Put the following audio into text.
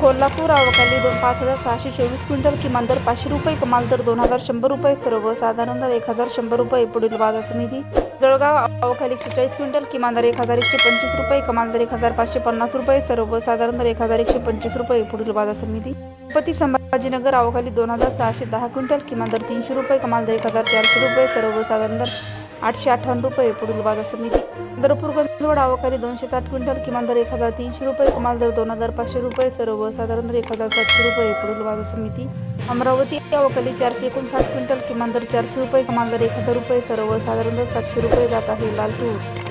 कोल्हापूर अवकाली दोन पाच हजार सहाशे चोवीस क्विंटल किमान दर पाचशे रुपये कमाल दर दोन हजार शंभर रुपये सर्वसाधारण दर एक हजार शंभर रुपये पुढील बाजार समिती. जळगाव अवकाली एकशे चाळीस क्विंटल किमान दर एक हजार एकशे पंचवीस रुपये कमाल दर एक हजार पाचशे पन्नास रुपये सर्वसाधारण दर एक हजार एकशे पंचवीस रुपये पुढील बाजार समिती. छत्रपती संभाजीनगर अवकाली दोन हजार सहाशे दहा क्विंटल किमान दर तीनशे रुपये कमाल दर एक हजार चारशे रुपये सर्वसाधारण दर आठशे अठ्ठावन्न रुपये पुढील बाजार समिती. चंद्रपूर गंजवड अवकाली दोनशे साठ क्विंटल किमान दर एक हजार तीनशे रुपये कमाल दर दोन हजार पाचशे रुपये सर्वसाधारण दर एक हजार सातशे रुपये पुढील बाजार समिती. अमरावती अवकाली चारशे एकोणसाठ क्विंटल किमान दर चारशे रुपये कमाल दर एक हजार रुपये सर्वसाधारण दर सातशे रुपये जात आहे लाल तूर.